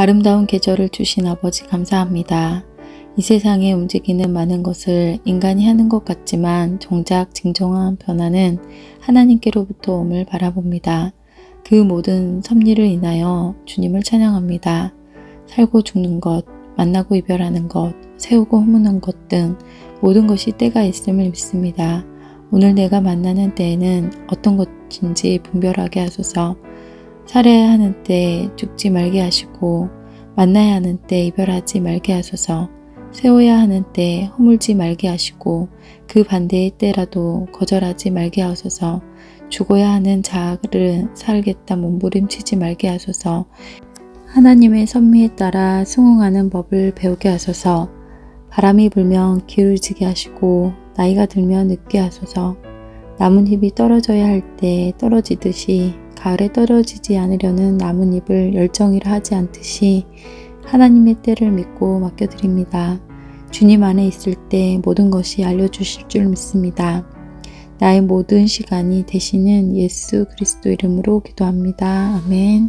아름다운 계절을 주신 아버지 감사합니다. 이 세상에 움직이는 많은 것을 인간이 하는 것 같지만 정작 진정한 변화는 하나님께로부터 옴을 바라봅니다. 그 모든 섭리를 인하여 주님을 찬양합니다. 살고 죽는 것, 만나고 이별하는 것, 세우고 허무는 것 등 모든 것이 때가 있음을 믿습니다. 오늘 내가 만나는 때에는 어떤 것인지 분별하게 하소서. 살아야 하는 때 죽지 말게 하시고 만나야 하는 때 이별하지 말게 하소서. 세워야 하는 때 허물지 말게 하시고 그 반대의 때라도 거절하지 말게 하소서. 죽어야 하는 자를 살겠다 몸부림치지 말게 하소서. 하나님의 선미에 따라 승응하는 법을 배우게 하소서. 바람이 불면 기울지게 하시고 나이가 들면 늙게 하소서. 나뭇잎이 떨어져야 할 때 떨어지듯이 가을에 떨어지지 않으려는 나뭇잎을 열정이라 하지 않듯이 하나님의 때를 믿고 맡겨드립니다. 주님 안에 있을 때 모든 것이 알려주실 줄 믿습니다. 나의 모든 시간이 되시는 예수 그리스도 이름으로 기도합니다. 아멘.